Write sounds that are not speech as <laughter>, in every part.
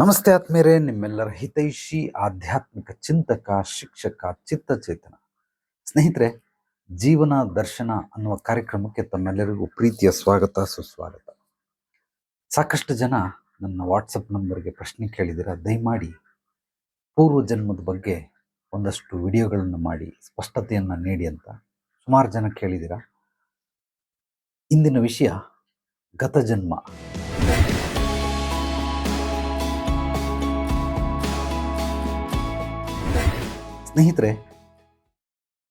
ನಮಸ್ತೆ ಆತ್ಮೀಯರೇ, ನಿಮ್ಮೆಲ್ಲರ ಹಿತೈಷಿ, ಆಧ್ಯಾತ್ಮಿಕ ಚಿಂತಕ, ಶಿಕ್ಷಕ, ಚಿತ್ತಚೇತನ. ಸ್ನೇಹಿತರೆ, ಜೀವನ ದರ್ಶನ ಅನ್ನುವ ಕಾರ್ಯಕ್ರಮಕ್ಕೆ ತಮ್ಮೆಲ್ಲರಿಗೂ ಪ್ರೀತಿಯ ಸ್ವಾಗತ, ಸುಸ್ವಾಗತ. ಸಾಕಷ್ಟು ಜನ ನನ್ನ ವಾಟ್ಸಪ್ ನಂಬರ್ಗೆ ಪ್ರಶ್ನೆ ಕೇಳಿದಿರ ದಯಮಾಡಿ ಪೂರ್ವ ಜನ್ಮದ ಬಗ್ಗೆ ಒಂದಷ್ಟು ವಿಡಿಯೋಗಳನ್ನು ಮಾಡಿ, ಸ್ಪಷ್ಟತೆಯನ್ನು ನೀಡಿ ಅಂತ ಸುಮಾರು ಜನ ಕೇಳಿದಿರ ಇಂದಿನ ವಿಷಯ, ಗತ ಸ್ನೇಹಿತರೆ,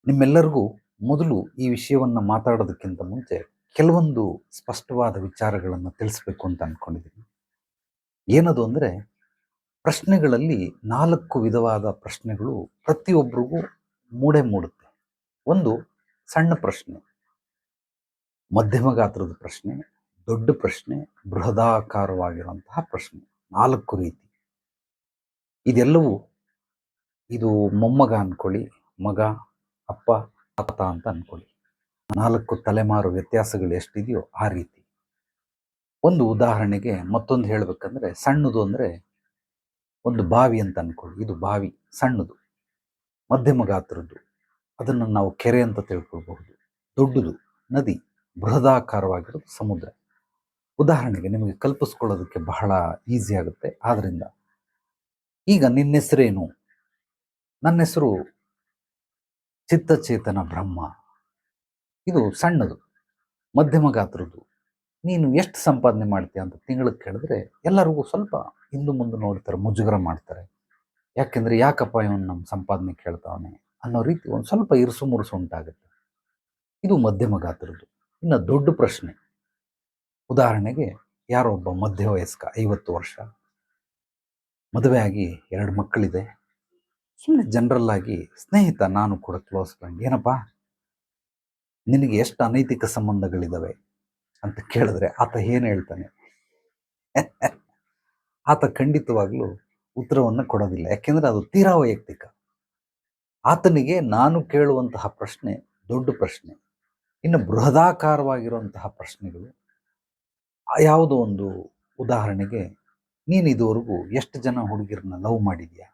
ನಿಮ್ಮೆಲ್ಲರಿಗೂ ಮೊದಲು ಈ ವಿಷಯವನ್ನು ಮಾತಾಡೋದಕ್ಕಿಂತ ಮುಂಚೆ ಕೆಲವೊಂದು ಸ್ಪಷ್ಟವಾದ ವಿಚಾರಗಳನ್ನು ತಿಳಿಸ್ಬೇಕು ಅಂತ ಅಂದ್ಕೊಂಡಿದ್ದೀನಿ ಏನದು ಅಂದರೆ, ಪ್ರಶ್ನೆಗಳಲ್ಲಿ ನಾಲ್ಕು ವಿಧವಾದ ಪ್ರಶ್ನೆಗಳು ಪ್ರತಿಯೊಬ್ಬರಿಗೂ ಮೂಡೆ ಮೂಡುತ್ತೆ. ಒಂದು, ಸಣ್ಣ ಪ್ರಶ್ನೆ, ಮಧ್ಯಮ ಗಾತ್ರದ ಪ್ರಶ್ನೆ, ದೊಡ್ಡ ಪ್ರಶ್ನೆ, ಬೃಹದಾಕಾರವಾಗಿರುವಂತಹ ಪ್ರಶ್ನೆ, ನಾಲ್ಕು ರೀತಿ. ಇದೆಲ್ಲವೂ ಇದು ಮೊಮ್ಮಗ ಅಂದ್ಕೊಳ್ಳಿ ಮಗ, ಅಪ್ಪ ಅತ್ತ ಅಂತ ಅಂದ್ಕೊಳ್ಳಿ ನಾಲ್ಕು ತಲೆಮಾರು ವ್ಯತ್ಯಾಸಗಳು ಎಷ್ಟಿದೆಯೋ ಆ ರೀತಿ. ಒಂದು ಉದಾಹರಣೆಗೆ ಮತ್ತೊಂದು ಹೇಳಬೇಕಂದ್ರೆ ಸಣ್ಣದು ಅಂದರೆ ಒಂದು ಬಾವಿ ಅಂತ ಅಂದ್ಕೊಳ್ಳಿ ಇದು ಬಾವಿ, ಸಣ್ಣದು, ಮಧ್ಯಮ ಗಾತ್ರದ್ದು. ಅದನ್ನು ನಾವು ಕೆರೆ ಅಂತ ತಿಳ್ಕೊಳ್ಬಹುದು. ದೊಡ್ಡದು, ನದಿ, ಬೃಹದಾಕಾರವಾಗಿರೋದು ಸಮುದ್ರ. ಉದಾಹರಣೆಗೆ ನಿಮಗೆ ಕಲ್ಪಿಸ್ಕೊಳ್ಳೋದಕ್ಕೆ ಬಹಳ ಈಸಿ ಆಗುತ್ತೆ. ಆದ್ದರಿಂದ ಈಗ ನಿನ್ನ ಹೆಸರೇನು? ನನ್ನ ಹೆಸರು ಚಿತ್ತಚೇತನ ಬ್ರಹ್ಮ. ಇದು ಸಣ್ಣದು, ಮಧ್ಯಮ ಗಾತ್ರದ್ದು. ನೀನು ಎಷ್ಟು ಸಂಪಾದನೆ ಮಾಡ್ತೀಯ ಅಂತ ತಿಂಗಳಿಗೆ ಕೇಳಿದ್ರೆ ಎಲ್ಲರಿಗೂ ಸ್ವಲ್ಪ ಹಿಂದು ಮುಂದೆ ನೋಡ್ತಾರೆ, ಮುಜುಗರ ಮಾಡ್ತಾರೆ. ಯಾಕೆಂದ್ರೆ ಯಾಕಪ್ಪ ಇವನು ನಮ್ಮ ಸಂಪಾದನೆ ಕೇಳ್ತಾವನೆ ಅನ್ನೋ ರೀತಿ ಒಂದು ಸ್ವಲ್ಪ ಇರುಸು ಮುರುಸು ಉಂಟಾಗುತ್ತೆ. ಇದು ಮಧ್ಯಮ ಗಾತ್ರದ್ದು. ಇನ್ನು ದೊಡ್ಡ ಪ್ರಶ್ನೆ. ಉದಾಹರಣೆಗೆ ಯಾರೋ ಒಬ್ಬ ಮಧ್ಯವಯಸ್ಕ, ಐವತ್ತು ವರ್ಷ. ಮದುವೆ ಆಗಿ ಎರಡು ಮಕ್ಕಳಿದೆ. ಸುಮ್ಮನೆ ಜನರಲ್ ಆಗಿ ಸ್ನೇಹಿತ ನಾನು ಕೂಡ ಕ್ಲೋಸ್ ಫ್ರೆಂಡ್ ಏನಪ್ಪ? ನಿನಗೆ ಎಷ್ಟು ಅನೈತಿಕ ಸಂಬಂಧಗಳಿದಾವೆ ಅಂತ ಕೇಳಿದ್ರೆ ಆತ ಏನು ಹೇಳ್ತಾನೆ? <laughs> ಆತ ಖಂಡಿತವಾಗಲೂ ಉತ್ತರವನ್ನು ಕೊಡೋದಿಲ್ಲ. ಯಾಕೆಂದ್ರೆ ಅದು ತೀರಾ ವೈಯಕ್ತಿಕ. ಆತನಿಗೆ ನಾನು ಕೇಳುವಂತಹ ಪ್ರಶ್ನೆ ದೊಡ್ಡ ಪ್ರಶ್ನೆ. ಇನ್ನು ಬೃಹದಾಕಾರವಾಗಿರುವಂತಹ ಪ್ರಶ್ನೆಗಳು ಯಾವುದೋ ಒಂದು ಉದಾಹರಣೆಗೆ, ನೀನು ಇದುವರೆಗೂ ಎಷ್ಟು ಜನ ಹುಡುಗಿರನ್ನ ಲವ್ ಮಾಡಿದ್ಯಾ?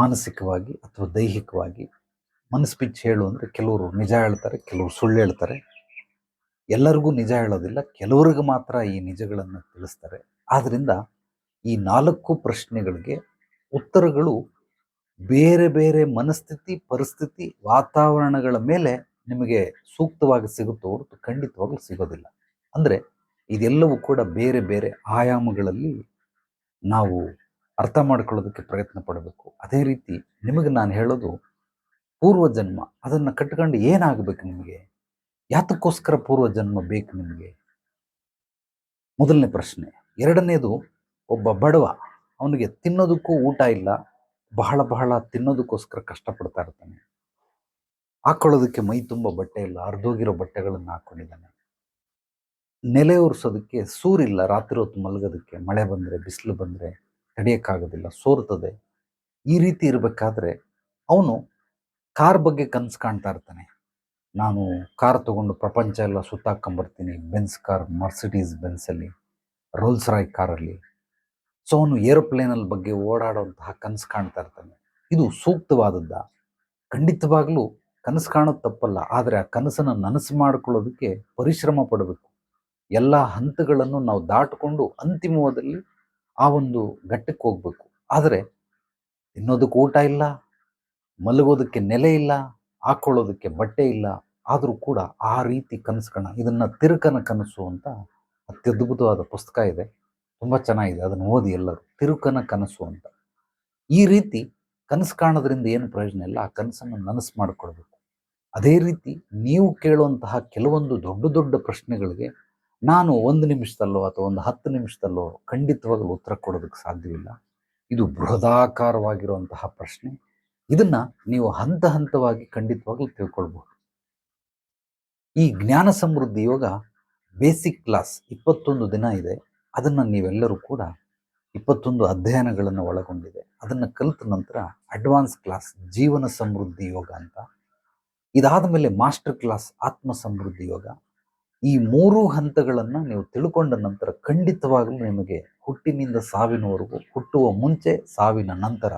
ಮಾನಸಿಕವಾಗಿ ಅಥವಾ ದೈಹಿಕವಾಗಿ ಮನಸ್ಸು ಬಿಚ್ಚಿ ಹೇಳು ಅಂದರೆ ಕೆಲವರು ನಿಜ ಹೇಳ್ತಾರೆ, ಕೆಲವರು ಸುಳ್ಳು ಹೇಳ್ತಾರೆ. ಎಲ್ಲರಿಗೂ ನಿಜ ಹೇಳೋದಿಲ್ಲ, ಕೆಲವ್ರಿಗೆ ಮಾತ್ರ ಈ ನಿಜಗಳನ್ನು ತಿಳಿಸ್ತಾರೆ. ಆದ್ದರಿಂದ ಈ ನಾಲ್ಕು ಪ್ರಶ್ನೆಗಳಿಗೆ ಉತ್ತರಗಳು ಬೇರೆ ಬೇರೆ ಮನಸ್ಥಿತಿ, ಪರಿಸ್ಥಿತಿ, ವಾತಾವರಣಗಳ ಮೇಲೆ ನಿಮಗೆ ಸೂಕ್ತವಾಗಿ ಸಿಗುತ್ತೋ ಹೊರತು ಖಂಡಿತವಾಗ್ಲೂ ಸಿಗೋದಿಲ್ಲ. ಅಂದರೆ ಇದೆಲ್ಲವೂ ಕೂಡ ಬೇರೆ ಬೇರೆ ಆಯಾಮಗಳಲ್ಲಿ ನಾವು ಅರ್ಥ ಮಾಡ್ಕೊಳ್ಳೋದಕ್ಕೆ ಪ್ರಯತ್ನ ಪಡಬೇಕು. ಅದೇ ರೀತಿ ನಿಮಗೆ ನಾನು ಹೇಳೋದು ಪೂರ್ವ ಜನ್ಮ ಅದನ್ನು ಕಟ್ಕೊಂಡು ಏನಾಗಬೇಕು ನಿಮಗೆ? ಯಾತಕ್ಕೋಸ್ಕರ ಪೂರ್ವ ಜನ್ಮ ಬೇಕು ನಿಮಗೆ? ಮೊದಲನೇ ಪ್ರಶ್ನೆ. ಎರಡನೇದು, ಒಬ್ಬ ಬಡವ ಅವನಿಗೆ ತಿನ್ನೋದಕ್ಕೂ ಊಟ ಇಲ್ಲ, ಬಹಳ ಬಹಳ ತಿನ್ನೋದಕ್ಕೋಸ್ಕರ ಕಷ್ಟಪಡ್ತಾ ಇರ್ತಾನೆ. ಹಾಕೊಳ್ಳೋದಕ್ಕೆ ಮೈ ತುಂಬ ಬಟ್ಟೆ ಇಲ್ಲ, ಅರ್ಧೋಗಿರೋ ಬಟ್ಟೆಗಳನ್ನು ಹಾಕೊಂಡಿದ್ದಾನೆ. ನೆಲೆ ಒರೆಸೋದಕ್ಕೆ ಸೂರಿಲ್ಲ, ರಾತ್ರಿ ಹೊತ್ತು ಮಲಗೋದಕ್ಕೆ, ಮಳೆ ಬಂದರೆ, ಬಿಸಿಲು ಬಂದರೆ. ತಡೆಯೋಕ್ಕಾಗೋದಿಲ್ಲ ಸೋರ್ತದೆ ಈ ರೀತಿ ಇರಬೇಕಾದ್ರೆ ಅವನು ಕಾರ್ ಬಗ್ಗೆ ಕನಸು ಕಾಣ್ತಾ ಇರ್ತಾನೆ. ನಾನು ಕಾರ್ ತಗೊಂಡು ಪ್ರಪಂಚ ಎಲ್ಲ ಸುತ್ತಾಕೊಂಬರ್ತೀನಿ ಬೆನ್ಸ್ ಕಾರ್ ಮರ್ಸಿಡೀಸ್ ಬೆನ್ಸಲ್ಲಿ ರೋಲ್ಸ್ ರಾಯ್ ಕಾರಲ್ಲಿ ಸೊ ಅವನು ಏರೋಪ್ಲೇನಲ್ಲಿ ಬಗ್ಗೆ ಓಡಾಡುವಂತಹ ಕನಸು ಕಾಣ್ತಾ ಇರ್ತಾನೆ. ಇದು ಸೂಕ್ತವಾದದ್ದ. ಖಂಡಿತವಾಗಲೂ ಕನಸು ಕಾಣೋದು ತಪ್ಪಲ್ಲ, ಆದರೆ ಆ ಕನಸನ್ನು ನನಸು ಮಾಡಿಕೊಳ್ಳೋದಕ್ಕೆ ಪರಿಶ್ರಮ ಪಡಬೇಕು. ಎಲ್ಲ ಹಂತಗಳನ್ನು ನಾವು ದಾಟಿಕೊಂಡು ಅಂತಿಮವಾದಲ್ಲಿ ಆ ಒಂದು ಘಟ್ಟಕ್ಕೆ ಹೋಗ್ಬೇಕು. ಆದರೆ ತಿನ್ನೋದಕ್ಕೆ ಊಟ ಇಲ್ಲ, ಮಲಗೋದಕ್ಕೆ ನೆಲೆ ಇಲ್ಲ ಹಾಕೊಳ್ಳೋದಕ್ಕೆ ಬಟ್ಟೆ ಇಲ್ಲ, ಆದರೂ ಕೂಡ ಆ ರೀತಿ ಕನಸುಗಳನ್ನ, ಇದನ್ನು ತಿರುಕನ ಕನಸು ಅಂತ ಅತ್ಯದ್ಭುತವಾದ ಪುಸ್ತಕ ಇದೆ. ತುಂಬ ಚೆನ್ನಾಗಿದೆ. ಅದನ್ನು ಓದಿ ಎಲ್ಲರೂ. ತಿರುಕನ ಕನಸು ಅಂತ. ಈ ರೀತಿ ಕನಸು ಕಾಣೋದ್ರಿಂದ ಏನು ಪ್ರಯೋಜನ ಇಲ್ಲ. ಆ ಕನಸನ್ನು ನನಸು ಮಾಡಿಕೊಳ್ಬೇಕು. ಅದೇ ರೀತಿ ನೀವು ಕೇಳುವಂತಹ ಕೆಲವೊಂದು ದೊಡ್ಡ ದೊಡ್ಡ ಪ್ರಶ್ನೆಗಳಿಗೆ ನಾನು ಒಂದು ನಿಮಿಷದಲ್ಲೋ ಅಥವಾ ಒಂದು ಹತ್ತು ನಿಮಿಷದಲ್ಲೋ ಖಂಡಿತವಾಗಲೂ ಉತ್ತರ ಕೊಡೋದಕ್ಕೆ ಸಾಧ್ಯವಿಲ್ಲ. ಇದು ಬೃಹದಾಕಾರವಾಗಿರುವಂತಹ ಪ್ರಶ್ನೆ. ಇದನ್ನ ನೀವು ಹಂತ ಹಂತವಾಗಿ ಖಂಡಿತವಾಗ್ಲೂ ತಿಳ್ಕೊಳ್ಬಹುದು. ಈ ಜ್ಞಾನ ಸಮೃದ್ಧಿ ಯೋಗ ಬೇಸಿಕ್ ಕ್ಲಾಸ್ ಇಪ್ಪತ್ತೊಂದು ದಿನ ಇದೆ. ಅದನ್ನು ನೀವೆಲ್ಲರೂ ಕೂಡ ಇಪ್ಪತ್ತೊಂದು ಅಧ್ಯಯನಗಳನ್ನು ಒಳಗೊಂಡಿದೆ. ಅದನ್ನು ಕಲಿತ ನಂತರ ಅಡ್ವಾನ್ಸ್ ಕ್ಲಾಸ್ ಜೀವನ ಸಮೃದ್ಧಿ ಯೋಗ ಅಂತ ಇದಾದ ಮೇಲೆ ಮಾಸ್ಟರ್ ಕ್ಲಾಸ್ ಆತ್ಮ ಸಮೃದ್ಧಿ ಯೋಗ ಈ ಮೂರು ಹಂತಗಳನ್ನು ನೀವು ತಿಳ್ಕೊಂಡ ನಂತರ ಖಂಡಿತವಾಗಲೂ ನಿಮಗೆ ಹುಟ್ಟಿನಿಂದ ಸಾವಿನವರೆಗೂ ಹುಟ್ಟುವ ಮುಂಚೆ ಸಾವಿನ ನಂತರ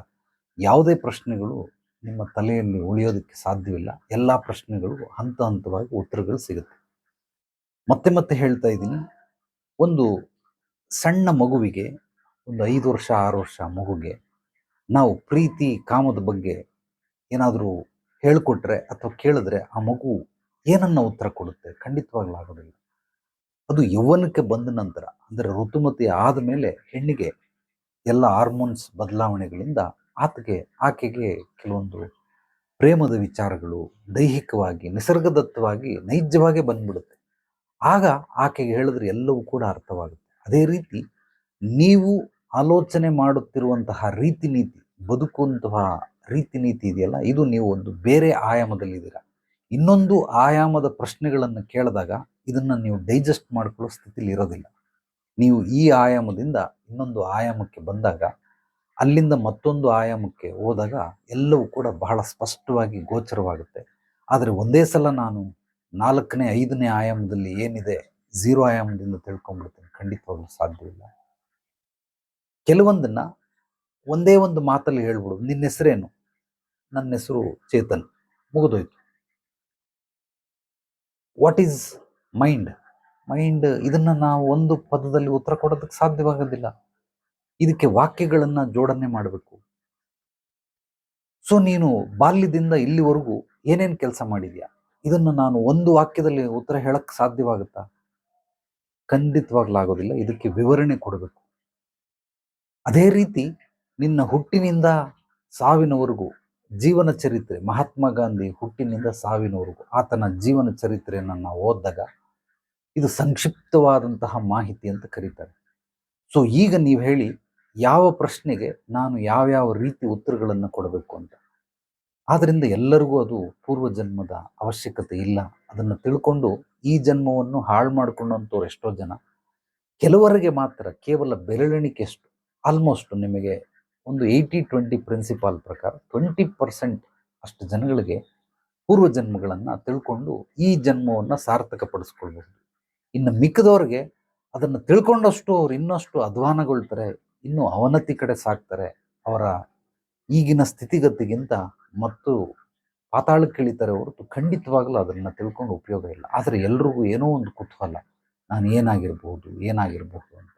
ಯಾವುದೇ ಪ್ರಶ್ನೆಗಳು ನಿಮ್ಮ ತಲೆಯಲ್ಲಿ ಉಳಿಯೋದಕ್ಕೆ ಸಾಧ್ಯವಿಲ್ಲ. ಎಲ್ಲ ಪ್ರಶ್ನೆಗಳು ಹಂತ ಹಂತವಾಗಿ ಉತ್ತರಗಳು ಸಿಗುತ್ತೆ. ಮತ್ತೆ ಮತ್ತೆ ಹೇಳ್ತಾ ಇದ್ದೀನಿ. ಒಂದು ಸಣ್ಣ ಮಗುವಿಗೆ, ಒಂದು ಐದು ವರ್ಷ, ಆರು ವರ್ಷ ಮಗುಗೆ ನಾವು ಪ್ರೀತಿ, ಕಾಮದ ಬಗ್ಗೆ ಏನಾದರೂ ಹೇಳಿಕೊಟ್ರೆ ಅಥವಾ ಕೇಳಿದ್ರೆ ಆ ಮಗು ಏನನ್ನ ಉತ್ತರ ಕೊಡುತ್ತೆ? ಖಂಡಿತವಾಗ್ಲೂ ಆಗೋದಿಲ್ಲ. ಅದು ಯೌವನಕ್ಕೆ ಬಂದ ನಂತರ, ಅಂದರೆ ಋತುಮತಿ ಆದ ಮೇಲೆ ಹೆಣ್ಣಿಗೆ ಎಲ್ಲ ಹಾರ್ಮೋನ್ಸ್ ಬದಲಾವಣೆಗಳಿಂದ ಆತಗೆ, ಆಕೆಗೆ ಕೆಲವೊಂದು ಪ್ರೇಮದ ವಿಚಾರಗಳು ದೈಹಿಕವಾಗಿ, ನಿಸರ್ಗದತ್ತವಾಗಿ, ನೈಜವಾಗೇ ಬಂದ್ಬಿಡುತ್ತೆ. ಆಗ ಆಕೆಗೆ ಹೇಳಿದ್ರೆ ಎಲ್ಲವೂ ಕೂಡ ಅರ್ಥವಾಗುತ್ತೆ. ಅದೇ ರೀತಿ ನೀವು ಆಲೋಚನೆ ಮಾಡುತ್ತಿರುವಂತಹ ರೀತಿ ನೀತಿ ಬದುಕುವಂತಹ ರೀತಿ ನೀತಿ ಇದೆಯಲ್ಲ, ಇದು ನೀವು ಒಂದು ಬೇರೆ ಆಯಾಮದಲ್ಲಿದ್ದೀರಾ? ಇನ್ನೊಂದು ಆಯಾಮದ ಪ್ರಶ್ನೆಗಳನ್ನು ಕೇಳಿದಾಗ ಇದನ್ನು ನೀವು ಡೈಜೆಸ್ಟ್ ಮಾಡಿಕೊಳ್ಳೋ ಸ್ಥಿತಿಲಿ ಇರೋದಿಲ್ಲ. ನೀವು ಈ ಆಯಾಮದಿಂದ ಇನ್ನೊಂದು ಆಯಾಮಕ್ಕೆ ಬಂದಾಗ, ಅಲ್ಲಿಂದ ಮತ್ತೊಂದು ಆಯಾಮಕ್ಕೆ ಹೋದಾಗ ಎಲ್ಲವೂ ಕೂಡ ಬಹಳ ಸ್ಪಷ್ಟವಾಗಿ ಗೋಚರವಾಗುತ್ತೆ. ಆದರೆ ಒಂದೇ ಸಲ ನಾನು ನಾಲ್ಕನೇ, ಐದನೇ ಆಯಾಮದಲ್ಲಿ ಏನಿದೆ ಝೀರೋ ಆಯಾಮದಿಂದ ತಿಳ್ಕೊಂಡ್ಬಿಡ್ತೀನಿ. ಖಂಡಿತವಾಗ್ಲೂ ಸಾಧ್ಯವಿಲ್ಲ ಕೆಲವೊಂದನ್ನು ಒಂದೇ ಒಂದು ಮಾತಲ್ಲಿ ಹೇಳ್ಬಿಡು. ನಿನ್ನ ಹೆಸರೇನು? ನನ್ನ ಹೆಸರು ಚೇತನ್. ಮುಗಿದೋಯ್ತು. ವಾಟ್ ಈಸ್ ಮೈಂಡ್ ಮೈಂಡ್ ಇದನ್ನು ನಾವು ಒಂದು ಪದದಲ್ಲಿ ಉತ್ತರ ಕೊಡೋದಕ್ಕೆ ಸಾಧ್ಯವಾಗೋದಿಲ್ಲ. ಇದಕ್ಕೆ ವಾಕ್ಯಗಳನ್ನು ಜೋಡಣೆ ಮಾಡಬೇಕು. ಸೊ ನೀನು ಬಾಲ್ಯದಿಂದ ಇಲ್ಲಿವರೆಗೂ ಏನೇನು ಕೆಲಸ ಮಾಡಿದ್ಯಾ? ಇದನ್ನು ನಾನು ಒಂದು ವಾಕ್ಯದಲ್ಲಿ ಉತ್ತರ ಹೇಳಕ್ಕೆ ಸಾಧ್ಯವಾಗುತ್ತಾ? ಖಂಡಿತವಾಗ್ಲಾಗೋದಿಲ್ಲ. ಇದಕ್ಕೆ ವಿವರಣೆ ಕೊಡಬೇಕು. ಅದೇ ರೀತಿ ನಿನ್ನ ಹುಟ್ಟಿನಿಂದ ಸಾವಿನವರೆಗೂ ಜೀವನ ಚರಿತ್ರೆ, ಮಹಾತ್ಮ ಗಾಂಧಿ ಹುಟ್ಟಿನಿಂದ ಸಾವಿನವರೆಗೂ ಆತನ ಜೀವನ ಚರಿತ್ರೆಯನ್ನು ನಾವು ಓದಿದಾಗ ಇದು ಸಂಕ್ಷಿಪ್ತವಾದಂತಹ ಮಾಹಿತಿ ಅಂತ ಕರೀತಾರೆ. ಸೊ ಈಗ ನೀವು ಹೇಳಿ ಯಾವ ಪ್ರಶ್ನೆಗೆ ನಾನು ಯಾವ್ಯಾವ ರೀತಿ ಉತ್ತರಗಳನ್ನು ಕೊಡಬೇಕು ಅಂತ. ಆದ್ದರಿಂದ ಎಲ್ಲರಿಗೂ ಅದು ಪೂರ್ವ ಜನ್ಮದ ಅವಶ್ಯಕತೆ ಇಲ್ಲ. ಅದನ್ನು ತಿಳ್ಕೊಂಡು ಈ ಜನ್ಮವನ್ನು ಹಾಳು ಮಾಡಿಕೊಂಡಂಥವ್ರು ಎಷ್ಟೋ ಜನ. ಕೆಲವರಿಗೆ ಮಾತ್ರ ಕೇವಲ ಬೆರಳೆಣಿಕೆಷ್ಟು ಆಲ್ಮೋಸ್ಟ್ ನಿಮಗೆ ಒಂದು ಏಯ್ಟಿ ಟ್ವೆಂಟಿ ಪ್ರಿನ್ಸಿಪಾಲ್ ಪ್ರಕಾರ ಟ್ವೆಂಟಿ ಪರ್ಸೆಂಟ್ ಅಷ್ಟು ಜನಗಳಿಗೆ ಪೂರ್ವ ಜನ್ಮಗಳನ್ನು ತಿಳ್ಕೊಂಡು ಈ ಜನ್ಮವನ್ನು ಸಾರ್ಥಕಪಡಿಸ್ಕೊಳ್ಬಹುದು. ಇನ್ನು ಮಿಕ್ಕದವ್ರಿಗೆ ಅದನ್ನು ತಿಳ್ಕೊಂಡಷ್ಟು ಅವ್ರು ಇನ್ನಷ್ಟು ಅಧ್ವಾನಗೊಳ್ತಾರೆ, ಇನ್ನೂ ಅವನತಿ ಕಡೆ ಸಾಕ್ತಾರೆ, ಅವರ ಈಗಿನ ಸ್ಥಿತಿಗತಿಗಿಂತ ಮತ್ತು ಪಾತಾಳಕ್ಕೆ ಇಳಿತಾರೆ ಹೊರತು ಖಂಡಿತವಾಗಲೂ ಅದನ್ನು ತಿಳ್ಕೊಂಡು ಉಪಯೋಗ ಇಲ್ಲ. ಆದರೆ ಎಲ್ರಿಗೂ ಏನೋ ಒಂದು ಕುತೂಹಲ, ನಾನು ಏನಾಗಿರ್ಬೋದು ಏನಾಗಿರ್ಬೋದು ಅಂತ.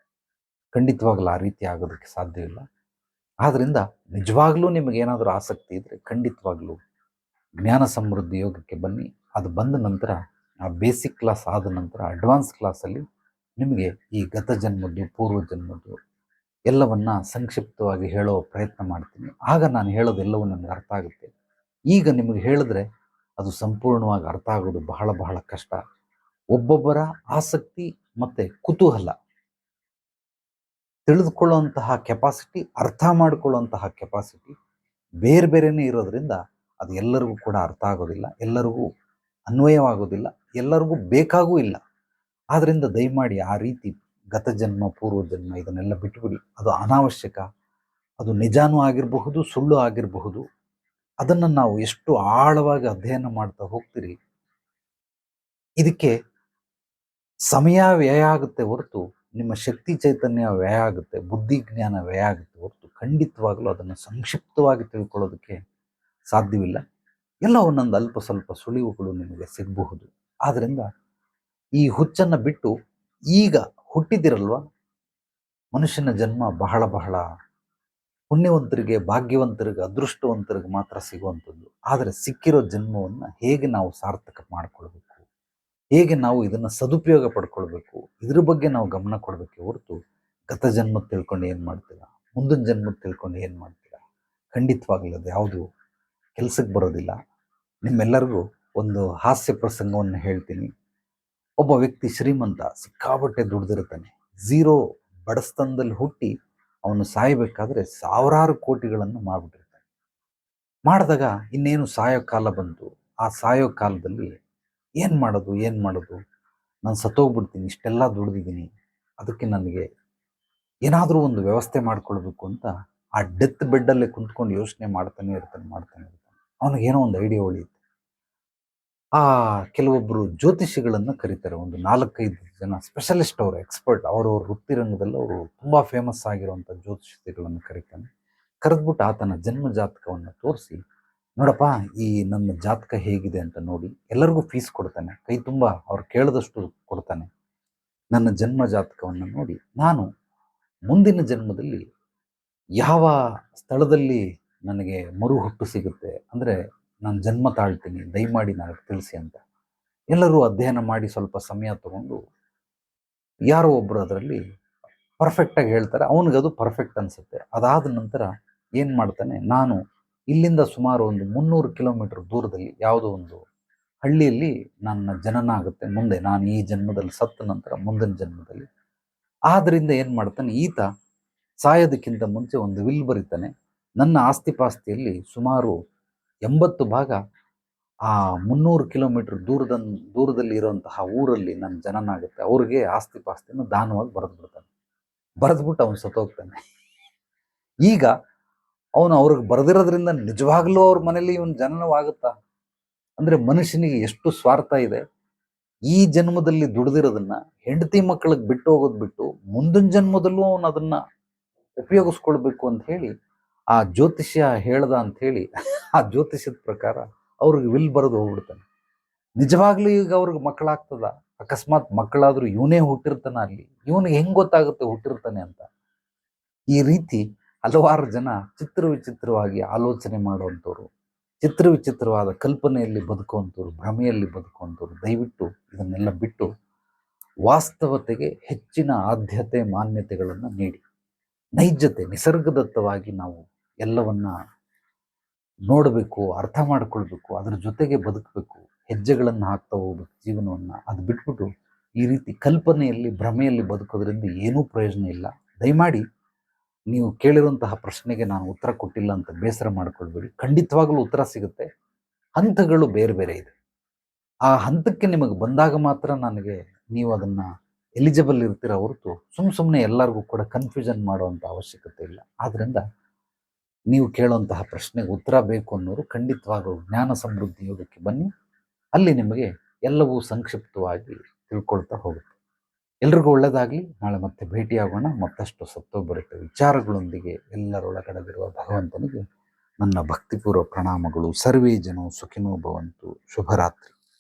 ಖಂಡಿತವಾಗಲೂ ಆ ರೀತಿ ಆಗೋದಕ್ಕೆ ಸಾಧ್ಯವಿಲ್ಲ. ಆದ್ದರಿಂದ ನಿಜವಾಗ್ಲೂ ನಿಮಗೆ ಏನಾದರೂ ಆಸಕ್ತಿ ಇದ್ದರೆ ಖಂಡಿತವಾಗ್ಲೂ ಜ್ಞಾನ ಸಮೃದ್ಧಿ ಯೋಗಕ್ಕೆ ಬನ್ನಿ. ಅದು ಬಂದ ನಂತರ ಆ ಬೇಸಿಕ್ ಕ್ಲಾಸ್ ಆದ ನಂತರ ಅಡ್ವಾನ್ಸ್ ಕ್ಲಾಸಲ್ಲಿ ನಿಮಗೆ ಈ ಗತ ಜನ್ಮದ್ದು, ಪೂರ್ವ ಜನ್ಮದ್ದು ಎಲ್ಲವನ್ನ ಸಂಕ್ಷಿಪ್ತವಾಗಿ ಹೇಳೋ ಪ್ರಯತ್ನ ಮಾಡ್ತೀನಿ. ಆಗ ನಾನು ಹೇಳೋದೆಲ್ಲವೂ ನನಗೆ ಅರ್ಥ ಆಗುತ್ತೆ. ಈಗ ನಿಮಗೆ ಹೇಳಿದ್ರೆ ಅದು ಸಂಪೂರ್ಣವಾಗಿ ಅರ್ಥ ಆಗೋದು ಬಹಳ ಬಹಳ ಕಷ್ಟ. ಒಬ್ಬೊಬ್ಬರ ಆಸಕ್ತಿ ಮತ್ತು ಕುತೂಹಲ. ತಿಳಿದುಕೊಳ್ಳುವಂತಹ ಕೆಪಾಸಿಟಿ ಅರ್ಥ ಮಾಡಿಕೊಳ್ಳುವಂತಹ ಕೆಪಾಸಿಟಿ ಬೇರೆ ಬೇರೆನೇ ಇರೋದ್ರಿಂದ ಅದು ಎಲ್ಲರಿಗೂ ಕೂಡ ಅರ್ಥ ಆಗೋದಿಲ್ಲ, ಎಲ್ಲರಿಗೂ ಅನ್ವಯವಾಗೋದಿಲ್ಲ, ಎಲ್ಲರಿಗೂ ಬೇಕಾಗೂ ಇಲ್ಲ. ಆದ್ದರಿಂದ ದಯಮಾಡಿ ಆ ರೀತಿ ಗತ ಜನ್ಮ, ಪೂರ್ವ ಜನ್ಮ ಇದನ್ನೆಲ್ಲ ಬಿಟ್ಟುಬಿಡಿ ಅದು ಅನಾವಶ್ಯಕ. ಅದು ನಿಜಾನೂ ಆಗಿರಬಹುದು, ಸುಳ್ಳು ಆಗಿರಬಹುದು. ಅದನ್ನು ನಾವು ಎಷ್ಟು ಆಳವಾಗಿ ಅಧ್ಯಯನ ಮಾಡ್ತಾ ಹೋಗ್ತೀರಿ, ಇದಕ್ಕೆ ಸಮಯ ವ್ಯಯ ಆಗುತ್ತೆ ಹೊರತು ನಿಮ್ಮ ಶಕ್ತಿ ಚೈತನ್ಯ ವ್ಯಯ ಆಗುತ್ತೆ, ಬುದ್ಧಿ ಜ್ಞಾನ ವ್ಯಯ ಆಗುತ್ತೆ. ಹೊರತು ಖಂಡಿತವಾಗಲೂ ಅದನ್ನು ಸಂಕ್ಷಿಪ್ತವಾಗಿ ತಿಳ್ಕೊಳ್ಳೋದಕ್ಕೆ ಸಾಧ್ಯವಿಲ್ಲ. ಎಲ್ಲ ಒಂದೊಂದು ಅಲ್ಪ ಸ್ವಲ್ಪ ಸುಳಿವುಗಳು ನಿಮಗೆ ಸಿಗಬಹುದು. ಆದ್ದರಿಂದ ಈ ಹುಚ್ಚನ್ನು ಬಿಟ್ಟು ಈಗ ಹುಟ್ಟಿದಿರಲ್ವ? ಮನುಷ್ಯನ ಜನ್ಮ ಬಹಳ ಬಹಳ ಪುಣ್ಯವಂತರಿಗೆ, ಭಾಗ್ಯವಂತರಿಗೆ, ಅದೃಷ್ಟವಂತರಿಗೆ ಮಾತ್ರ ಸಿಗುವಂಥದ್ದು. ಆದರೆ ಸಿಕ್ಕಿರೋ ಜನ್ಮವನ್ನು ಹೇಗೆ ನಾವು ಸಾರ್ಥಕ ಮಾಡಿಕೊಳ್ಬೇಕು? ಹೇಗೆ ನಾವು ಇದನ್ನು ಸದುಪಯೋಗ ಪಡ್ಕೊಳ್ಬೇಕು? ಇದ್ರ ಬಗ್ಗೆ ನಾವು ಗಮನ ಕೊಡಬೇಕು ಹೊರತು ಗತ ಜನ್ಮ ತಿಳ್ಕೊಂಡು ಏನು ಮಾಡ್ತೀರಾ? ಮುಂದಿನ ಜನ್ಮ ತಿಳ್ಕೊಂಡು ಏನು ಮಾಡ್ತೀರಾ? ಖಂಡಿತವಾಗ್ಲೂ ಅದು ಯಾವುದು ಕೆಲಸಕ್ಕೆ ಬರೋದಿಲ್ಲ. ನಿಮ್ಮೆಲ್ಲರಿಗೂ ಒಂದು ಹಾಸ್ಯ ಪ್ರಸಂಗವನ್ನು ಹೇಳ್ತೀನಿ. ಒಬ್ಬ ವ್ಯಕ್ತಿ ಶ್ರೀಮಂತ ಸಿಕ್ಕಾಬಟ್ಟೆ ದುಡ್ದಿರ್ತಾನೆ ಝೀರೋ ಬಡಸ್ತನದಲ್ಲಿ ಹುಟ್ಟಿ ಅವನು ಸಾಯಬೇಕಾದ್ರೆ ಸಾವಿರಾರು ಕೋಟಿಗಳನ್ನು ಮಾಡಿಬಿಟ್ಟಿರ್ತಾನೆ. ಮಾಡಿದಾಗ ಇನ್ನೇನು ಸಾಯೋ ಕಾಲ ಬಂತು? ಆ ಸಾಯೋ ಕಾಲದಲ್ಲಿ ಏನು ಮಾಡೋದು ಏನು ಮಾಡೋದು? ನಾನು ಸತ್ತೋಗ್ಬಿಡ್ತೀನಿ, ಇಷ್ಟೆಲ್ಲ ದುಡ್ದಿದ್ದೀನಿ. ಅದಕ್ಕೆ ನನಗೆ ಏನಾದರೂ ಒಂದು ವ್ಯವಸ್ಥೆ ಮಾಡ್ಕೊಳ್ಬೇಕು ಅಂತ ಆ ಡೆತ್ ಬೆಡ್ಡಲ್ಲೇ ಕುಂತ್ಕೊಂಡು ಯೋಚನೆ ಮಾಡ್ತಾನೆ ಇರ್ತಾನೆ ಮಾಡ್ತಾನೆ ಇರ್ತಾನೆ. ಅವನಿಗೇನೋ ಒಂದು ಐಡಿಯಾ ಉಳಿಯುತ್ತೆ. ಆ ಕೆಲವೊಬ್ಬರು ಜ್ಯೋತಿಷಿಗಳನ್ನು ಕರೀತಾರೆ. ಒಂದು ನಾಲ್ಕೈದು ಜನ ಸ್ಪೆಷಲಿಸ್ಟ್ ಅವರು, ಎಕ್ಸ್ಪರ್ಟ್ ಅವರವ್ರ ವೃತ್ತಿ ರಂಗದಲ್ಲಿ ಅವರು ತುಂಬ ಫೇಮಸ್ ಆಗಿರುವಂಥ ಜ್ಯೋತಿಷಿಗಳನ್ನು ಕರೀತಾನೆ. ಕರೆದ್ಬಿಟ್ಟು ಆತನ ಜನ್ಮ ಜಾತಕವನ್ನು ತೋರಿಸಿ ನೋಡಪ್ಪ, ಈ ನನ್ನ ಜಾತಕ ಹೇಗಿದೆ ಅಂತ ನೋಡಿ ಎಲ್ಲರಿಗೂ ಫೀಸ್ ಕೊಡ್ತಾನೆ. ಕೈ ತುಂಬ ಅವ್ರು ಕೇಳಿದಷ್ಟು ಕೊಡ್ತಾನೆ. ನನ್ನ ಜನ್ಮ ಜಾತಕವನ್ನು ನೋಡಿ ನಾನು ಮುಂದಿನ ಜನ್ಮದಲ್ಲಿ ಯಾವ ಸ್ಥಳದಲ್ಲಿ ನನಗೆ ಮರು ಹುಟ್ಟು ಸಿಗುತ್ತೆ ಅಂದರೆ ನಾನು ಜನ್ಮ ತಾಳ್ತೀನಿ, ದಯಮಾಡಿ ನನಗೆ ತಿಳಿಸಿ ಅಂತ. ಎಲ್ಲರೂ ಅಧ್ಯಯನ ಮಾಡಿ ಸ್ವಲ್ಪ ಸಮಯ ತಗೊಂಡು ಯಾರೋ ಒಬ್ಬರು ಅದರಲ್ಲಿ ಪರ್ಫೆಕ್ಟಾಗಿ ಹೇಳ್ತಾರೆ, ಅವನಿಗದು ಪರ್ಫೆಕ್ಟ್ ಅನಿಸುತ್ತೆ. ಅದಾದ ನಂತರ ಏನು ಮಾಡ್ತಾನೆ, ನಾನು ಇಲ್ಲಿಂದ ಸುಮಾರು ಒಂದು ಮುನ್ನೂರು ಕಿಲೋಮೀಟರ್ ದೂರದಲ್ಲಿ ಯಾವುದೋ ಒಂದು ಹಳ್ಳಿಯಲ್ಲಿ ನನ್ನ ಜನನ ಆಗುತ್ತೆ ಮುಂದೆ. ನಾನು ಈ ಜನ್ಮದಲ್ಲಿ ಸತ್ತ ನಂತರ ಮುಂದಿನ ಜನ್ಮದಲ್ಲಿ. ಆದ್ದರಿಂದ ಏನು ಮಾಡ್ತಾನೆ, ಈತ ಸಾಯೋದಕ್ಕಿಂತ ಮುಂಚೆ ಒಂದು ವಿಲ್ ಬರೀತಾನೆ. ನನ್ನ ಆಸ್ತಿ ಪಾಸ್ತಿಯಲ್ಲಿ ಸುಮಾರು ಎಂಬತ್ತು ಭಾಗ ಆ ಮುನ್ನೂರು ಕಿಲೋಮೀಟರ್ ದೂರದ ದೂರದಲ್ಲಿ ಇರುವಂತಹ ಊರಲ್ಲಿ ನನ್ನ ಜನನ ಆಗುತ್ತೆ. ಅವ್ರಿಗೆ ಆಸ್ತಿ ಪಾಸ್ತಿನ ದಾನವಾಗಿ ಬರೆದು ಬಿಡ್ತಾನೆ ಬರೆದ್ಬಿಟ್ಟು ಅವನು ಸತ್ತೋಗ್ತಾನೆ. ಈಗ ಅವನು ಅವ್ರಿಗೆ ಬರೆದಿರೋದ್ರಿಂದ ನಿಜವಾಗ್ಲೂ ಅವ್ರ ಮನೇಲಿ ಇವನ್ ಜನನವಾಗುತ್ತಾ? ಅಂದ್ರೆ ಮನುಷ್ಯನಿಗೆ ಎಷ್ಟು ಸ್ವಾರ್ಥ ಇದೆ? ಈ ಜನ್ಮದಲ್ಲಿ ದುಡ್ದಿರೋದನ್ನ ಹೆಂಡತಿ ಮಕ್ಕಳಿಗೆ ಬಿಟ್ಟು ಹೋಗೋದು ಬಿಟ್ಟು ಮುಂದಿನ ಜನ್ಮದಲ್ಲೂ ಅವನು ಅದನ್ನ ಉಪಯೋಗಿಸ್ಕೊಳ್ಬೇಕು ಅಂತ ಹೇಳಿ ಆ ಜ್ಯೋತಿಷ್ಯ ಹೇಳ್ದ ಅಂತ ಹೇಳಿ <laughs> ಆ ಜ್ಯೋತಿಷ್ಯದ ಪ್ರಕಾರ ಅವ್ರಿಗೆ ವಿಲ್ ಬರೆದು ಹೋಗ್ಬಿಡ್ತಾನೆ. ನಿಜವಾಗ್ಲೂ ಈಗ ಅವ್ರಿಗೆ ಮಕ್ಕಳಾಗ್ತದ ಅಕಸ್ಮಾತ್ ಮಕ್ಕಳಾದ್ರೂ ಇವನೇ ಹುಟ್ಟಿರ್ತಾನ ಅಲ್ಲಿ? ಇವನಿಗೆ ಹೆಂಗ್ ಗೊತ್ತಾಗುತ್ತೆ ಹುಟ್ಟಿರ್ತಾನೆ ಅಂತ? ಈ ರೀತಿ ಹಲವಾರು ಜನ ಚಿತ್ರ ವಿಚಿತ್ರವಾಗಿ ಆಲೋಚನೆ ಮಾಡುವಂಥವ್ರು ಚಿತ್ರ ವಿಚಿತ್ರವಾದ ಕಲ್ಪನೆಯಲ್ಲಿ ಬದುಕುವಂಥವ್ರು, ಭ್ರಮೆಯಲ್ಲಿ ಬದುಕುವಂಥವ್ರು, ದಯವಿಟ್ಟು ಇದನ್ನೆಲ್ಲ ಬಿಟ್ಟು ವಾಸ್ತವತೆಗೆ ಹೆಚ್ಚಿನ ಆದ್ಯತೆ, ಮಾನ್ಯತೆಗಳನ್ನು ನೀಡಿ. ನೈಜತೆ, ನಿಸರ್ಗದತ್ತವಾಗಿ ನಾವು ಎಲ್ಲವನ್ನ ನೋಡಬೇಕು, ಅರ್ಥ ಮಾಡ್ಕೊಳ್ಬೇಕು, ಅದರ ಜೊತೆಗೆ ಬದುಕಬೇಕು, ಹೆಜ್ಜೆಗಳನ್ನು ಹಾಕ್ತಾ ಹೋಗ್ಬೇಕು ಜೀವನವನ್ನು, ಅದು ಬಿಟ್ಬಿಟ್ಟು ಈ ರೀತಿ ಕಲ್ಪನೆಯಲ್ಲಿ, ಭ್ರಮೆಯಲ್ಲಿ ಬದುಕೋದ್ರಿಂದ ಏನೂ ಪ್ರಯೋಜನ ಇಲ್ಲ. ದಯಮಾಡಿ ನೀವು ಕೇಳಿರುವಂತಹ ಪ್ರಶ್ನೆಗೆ ನಾನು ಉತ್ತರ ಕೊಟ್ಟಿಲ್ಲ ಅಂತ ಬೇಸರ ಮಾಡಿಕೊಳ್ಬೇಡಿ. ಖಂಡಿತವಾಗಲೂ ಉತ್ತರ ಸಿಗುತ್ತೆ. ಹಂತಗಳು ಬೇರೆ ಬೇರೆ ಇದೆ. ಆ ಹಂತಕ್ಕೆ ನಿಮಗೆ ಬಂದಾಗ ಮಾತ್ರ ನನಗೆ ನೀವು ಅದನ್ನ ಎಲಿಜಿಬಲ್ ಇರ್ತೀರ ಹೊರತು ಸುಮ್ ಸುಮ್ಮನೆ ಎಲ್ಲರಿಗೂ ಕೂಡ ಕನ್ಫ್ಯೂಷನ್ ಮಾಡುವಂಥ ಅವಶ್ಯಕತೆ ಇಲ್ಲ. ಆದ್ರಿಂದ ನೀವು ಕೇಳುವಂತಹ ಪ್ರಶ್ನೆಗೆ ಉತ್ತರ ಬೇಕು ಅನ್ನೋರು ಖಂಡಿತವಾಗಲೂ ಜ್ಞಾನ ಸಮೃದ್ಧಿ ಯೋಗಕ್ಕೆ ಬನ್ನಿ. ಅಲ್ಲಿ ನಿಮಗೆ ಎಲ್ಲವೂ ಸಂಕ್ಷಿಪ್ತವಾಗಿ ತಿಳ್ಕೊಳ್ತಾ ಹೋಗುತ್ತೆ. ಎಲ್ರಿಗೂ ಒಳ್ಳೆಯದಾಗಲಿ ನಾಳೆ ಮತ್ತೆ ಭೇಟಿಯಾಗೋಣ. ಮತ್ತಷ್ಟು ಸತ್ತೊಬ್ಬರಿತ ವಿಚಾರಗಳೊಂದಿಗೆ ಎಲ್ಲರೊಳಗಡೆದಿರುವ ಭಗವಂತನಿಗೆ ನನ್ನ ಭಕ್ತಿಪೂರ್ವ ಪ್ರಣಾಮಗಳು. ಸರ್ವೇ ಜನೋ ಸುಖಿನೋ ಭವಂತು. ಶುಭರಾತ್ರಿ.